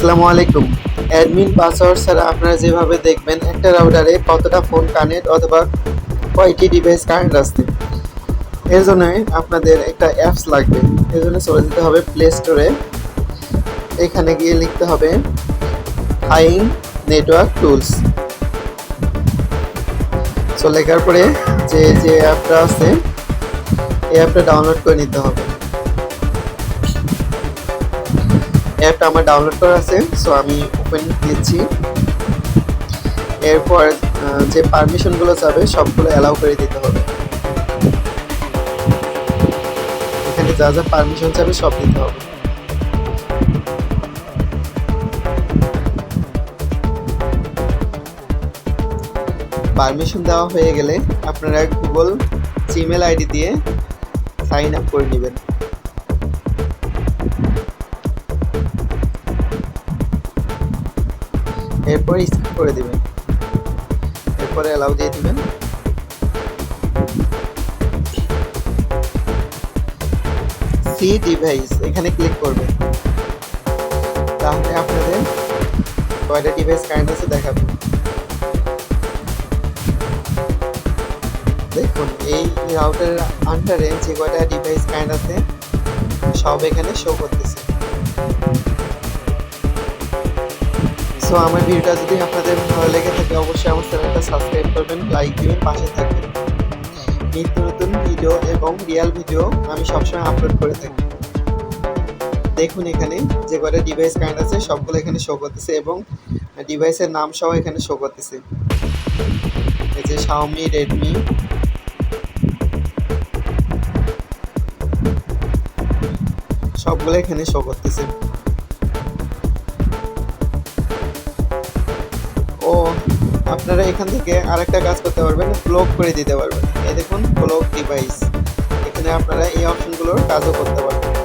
আসসালামু আলাইকুম। Admin password ছাড়া আপনারা যেভাবে দেখবেন, একটা রাউটারে কতটা ফোন কানেক্ট অথবা কয়টি ডিভাইস কানেক্ট আসছে এর জন্য আপনাদের একটা অ্যাপস লাগবে। এর জন্য চলে যেতে হবে প্লে স্টোরে। এখানে গিয়ে লিখতে হবে ফাইন নেটওয়ার্ক টুলস। সো লেখার পরে যে যে অ্যাপটা আছে, এই অ্যাপটা ডাউনলোড করে নিতে হবে। অ্যাপটা আমার ডাউনলোড করা আছে সো আমি ওপেন দিচ্ছি এরপর যে পারমিশনগুলো চাবে সবগুলো অ্যালাউ করে দিতে হবে। এখানে যা যা পারমিশন চাবে সব দিতে হবে। পারমিশন দেওয়া হয়ে গেলে আপনারা গুগল জিমেল আইডি দিয়ে সাইন আপ করে নেবেন। এরপর স্কিপ করে দিবেন। এরপরে অ্যালাউ দিয়ে দিবেন। সি ডিভাইস এখানে ক্লিক করবেন। তাহলে আপনাদের কয়টা ডিভাইস কারেন্ট আছে দেখাবে। দেখুন, এই রাউটারের আন্ডারে যে কয়টা ডিভাইস কারেন্ট আছে, সব এখানে শো করতেছে। সো আমার ভিডিওটা যদি আপনাদের ভালো লেগে থাকে, অবশ্যই আমার চ্যানেলটা সাবস্ক্রাইব করবেন লাইক দিবেন, পাশে থাকবেন। নিত্য নতুন ভিডিও এবং রিয়েল ভিডিও আমি সবসময় আপলোড করে থাকি। দেখুন এখানে যে কটা ডিভাইস কারেন্ট আছে, সবগুলো এখানে শো করতেছে এবং ডিভাইসের নাম সহ এখানে শো করতেছে। এই যে শাওমি রেডমি সবগুলো এখানে শো করতেছে। আপনারা এখান থেকে আরেকটা কাজ করতে পারবেন ব্লক করে দিতে পারবেন। এই দেখুন ব্লক ডিভাইস এখানে আপনারা এই অপশনগুলোর কাজও করতে পারবেন।